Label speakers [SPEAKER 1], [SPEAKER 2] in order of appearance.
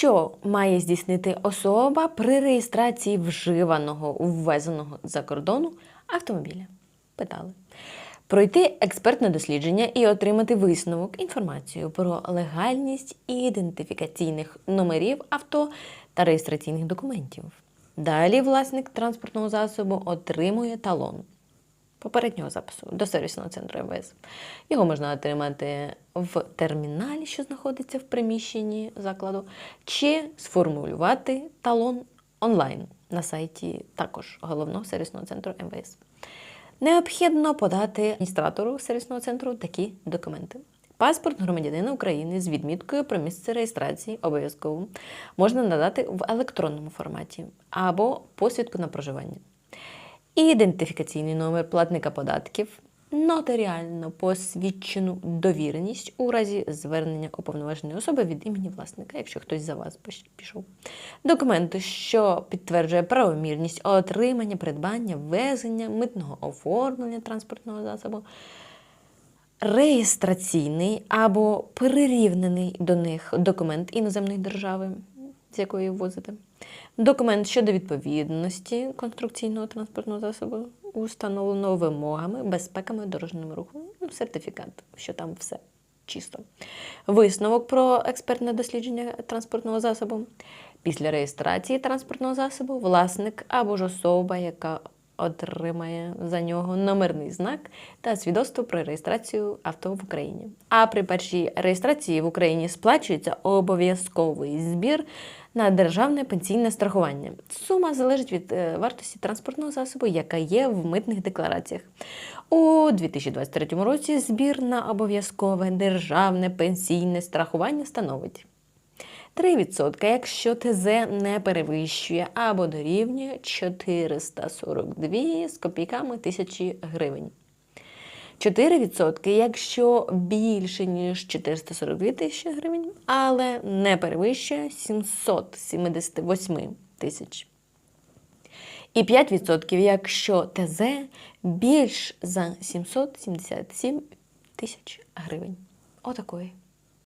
[SPEAKER 1] Що має здійснити особа при реєстрації вживаного ввезеного за кордону автомобіля? Питали. Пройти експертне дослідження і отримати висновок, інформацію про легальність ідентифікаційних номерів авто та реєстраційних документів. Далі власник транспортного засобу отримує талон попереднього запису до сервісного центру МВС. Його можна отримати в терміналі, що знаходиться в приміщенні закладу, чи сформулювати талон онлайн на сайті також головного сервісного центру МВС. Необхідно подати адміністратору сервісного центру такі документи. Паспорт громадянина України з відміткою про місце реєстрації обов'язково можна надати в електронному форматі або посвідку на проживання ідентифікаційний номер платника податків, нотаріально посвідчену довіреність у разі звернення уповноваженої особи від імені власника, якщо хтось за вас пішов. Документи, що підтверджує правомірність отримання, придбання, ввезення, митного оформлення транспортного засобу, реєстраційний або перерівнений до них документ іноземної держави, з якої ввозите, документ щодо відповідності конструкційного транспортного засобу, установлено вимогами, безпеками дорожнього руху, ну, сертифікат, що там все чисто. Висновок про експертне дослідження транспортного засобу. Після реєстрації транспортного засобу власник або ж особа, яка отримає за нього номерний знак та свідоцтво про реєстрацію авто в Україні. А при першій реєстрації в Україні сплачується обов'язковий збір на державне пенсійне страхування. Сума залежить від е, вартості транспортного засобу, яка є в митних деклараціях. У 2023 році збір на обов'язкове державне пенсійне страхування становить 3%, якщо ТЗ не перевищує або дорівнює 442 з копійками тисячі гривень. 4%, якщо більше, ніж 442 тисячі гривень, але не перевищує 778 тисяч. І 5%, якщо ТЗ більш за 777 тисяч гривень. Отакої.